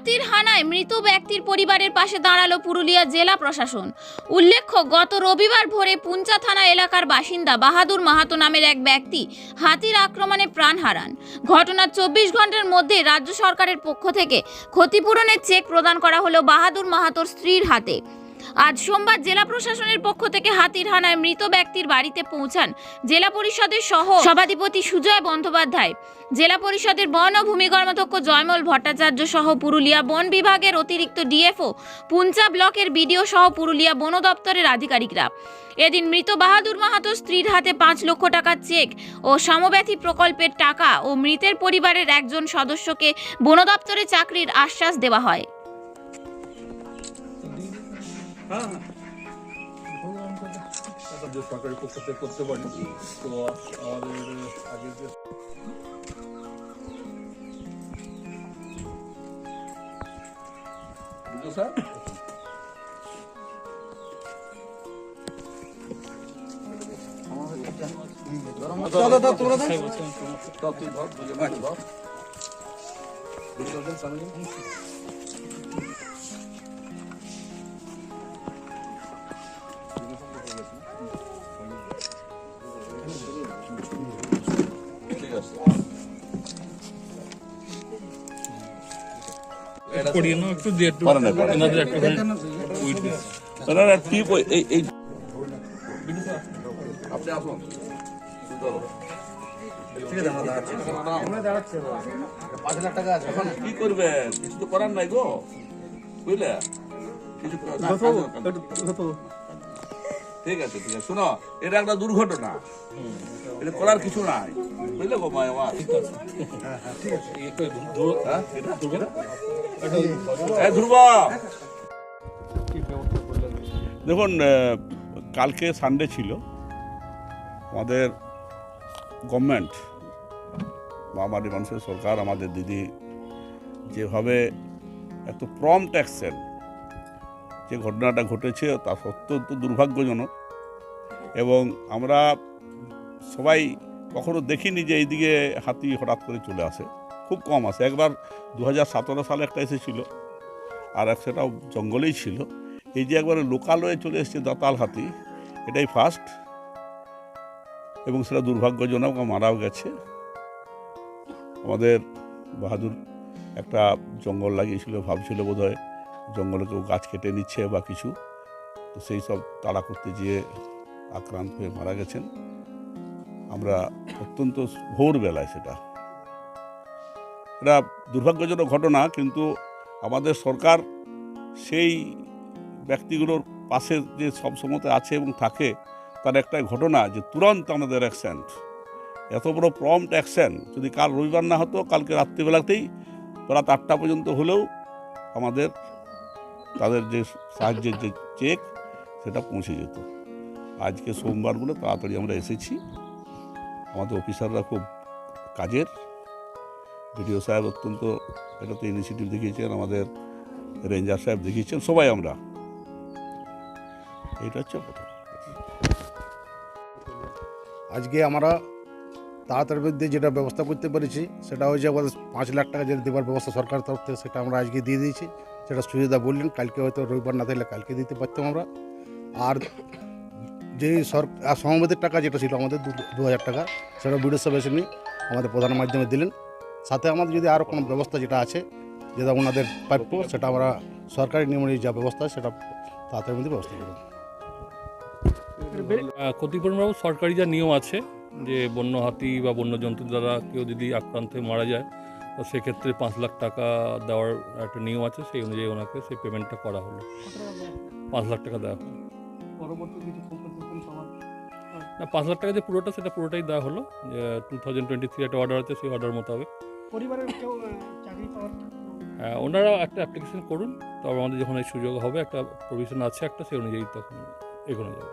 হাতির হানায় মৃত ব্যক্তির পরিবারের পাশে দাঁড়াল পুরুলিয়া জেলা প্রশাসন। উল্লেখ্য, গত রবিবার ভোরে পুঞ্চা থানা এলাকার বাসিন্দা বাহাদুর মাহাতো নামের এক ব্যক্তি হাতির আক্রমণে প্রাণ হারান। ঘটনার চব্বিশ ঘণ্টার মধ্যে রাজ্য সরকারের পক্ষ থেকে ক্ষতিপূরণের চেক প্রদান করা হলো বাহাদুর মাহাতোর স্ত্রীর হাতে। আজ সোমবার জেলা প্রশাসনের পক্ষ থেকে হাতির হানায় মৃত ব্যক্তির বাড়িতে পৌঁছান জেলা পরিষদের সহ সভাধিপতি সুজয় বন্দ্যোপাধ্যায়। জেলা পরিষদের বন ও ভূমি কর্মাধ্যক্ষ জয়মল ভট্টাচার্য সহ পুরুলিয়া বন বিভাগের অতিরিক্ত ডিএফও পুঞ্চা ব্লকের বিডিও সহ পুরুলিয়া বন দপ্তরের আধিকারিকরা। এদিন মৃত বাহাদুর মাহাতো স্ত্রীর হাতে পাঁচ লক্ষ টাকার চেক ও সমব্যথী প্রকল্পের টাকা ও মৃতের পরিবারের একজন সদস্যকে বন দপ্তরে চাকরির আশ্বাস দেওয়া হয়। যে সরকারি পক্ষ থেকে করতে পারি তো আমাদের আগে যে বুঝলো স্যার দাও, তুই ধর, দুজনে ধর। করিয়ে নাও একটু দিয়ে একটু পারেন না, পারেন। এনাদের একটুখানি উইটনেস না, না, না, টিপ এই এই আপনি আসুন। কি করবেন? কিছু তো করার নাই গো। বুঝলে? ঠিক আছে ঠিক আছে। শোনো এটা একটা দুর্ঘটনা। এটা করার কিছু নাই। বুঝলে গো মা আমার হ্যাঁ? এটা? দেখুন কালকে সানডে ছিল। আমাদের গভর্নমেন্ট বা মানুষের সরকার, আমাদের দিদি যেভাবে এত প্রম অ্যাকশন যে ঘটনাটা ঘটেছে, তা অত্যন্ত দুর্ভাগ্যজনক। এবং আমরা সবাই কখনো দেখিনি যে এইদিকে হাতি হঠাৎ করে চলে আসে। খুব কম আসে একবার দু হাজার সতেরো সালে একটা এসেছিল, আর এক সেটাও জঙ্গলেই ছিল। এই যে একবারে লোকাল হয়ে চলে এসছে দাতাল হাতি, এটাই ফার্স্ট এবং সেটা দুর্ভাগ্যজনক মারাও গেছে। আমাদের বাহাদুর একটা জঙ্গল লাগিয়েছিল, ভাবছিল বোধহয় জঙ্গলে কেউ গাছ কেটে নিচ্ছে বা কিছু। তো সেই সব তাড়া করতে গিয়ে আক্রান্ত হয়ে মারা গেছেন। আমরা অত্যন্ত ভোরবেলায় সেটা এটা দুর্ভাগ্যজনক ঘটনা, কিন্তু আমাদের সরকার সেই ব্যক্তিগুলোর পাশে যে সব সময়তে আছে এবং থাকে, তার একটাই ঘটনা যে তুরন্ত আমাদের অ্যাকশন এত বড় প্রম্পট অ্যাকশন যদি কাল রবিবার না হতো, কালকে রাত্রিবেলাতেই রাত আটটা পর্যন্ত হলেও আমাদের, তাদের যে সাহায্যের যে চেক সেটা পৌঁছে যেত। আজকে সোমবার বলে তাড়াতাড়ি আমরা এসেছি। আমাদের অফিসাররা খুব কাজের। বিডিও সাহেব অত্যন্ত এটাতে ইনিশিয়েটিভ দেখিয়েছেন, আমাদের রেঞ্জার সাহেব দেখিয়েছেন, সবাই আমরা। এইটা হচ্ছে আজকে আমরা তাড়াতাড়ির মধ্যে যেটা ব্যবস্থা করতে পেরেছি, সেটা হয়েছে আমাদের পাঁচ লাখ টাকা যেটা দেওয়ার ব্যবস্থা সরকারের তরফ থেকে, সেটা আমরা আজকে দিয়ে দিয়েছি। সেটা সুবিধা বললেন, কালকে হয়তো রবিবার না থাকলে কালকে দিতে পারতাম আমরা। আর যে সরকার সমবেতের টাকা যেটা ছিল আমাদের দু হাজার টাকা, সেটা বিডিও সাহেব এসে আমাদের প্রধান মাধ্যমে দিলেন। সাথে আমাদের যদি আরও কোনো ব্যবস্থা যেটা আছে যেটা ওনাদের প্রাপ্য সেটা আমরা সরকারি নিয়মে যা ব্যবস্থা সেটা তাড়াতাড়ির মধ্যে ব্যবস্থা করব। আহ, ক্ষতিপূরণ বাবু সরকারি যা নিয়ম আছে যে বন্য হাতি বা বন্য জন্তু দ্বারা কেউ যদি আক্রান্ত হয়ে মারা যায় তো সেক্ষেত্রে পাঁচ লাখ টাকা দেওয়ার একটা নিয়ম আছে সেই অনুযায়ী ওনাকে সেই পেমেন্টটা করা হলো। পাঁচ লাখ টাকা দেওয়া হলো। না পাঁচ লাখ টাকা যে পুরোটা সেটা পুরোটাই দেওয়া হলো। টু থাউজেন্ড টোয়েন্টি থ্রি একটা অর্ডার আছে সেই অর্ডার মোতাবেক। হ্যাঁ, ওনারা একটা অ্যাপ্লিকেশন করুন তবে আমাদের যখন এই সুযোগ হবে একটা প্রভিশন আছে একটা সেই অনুযায়ী তখন এগোনো যাবে।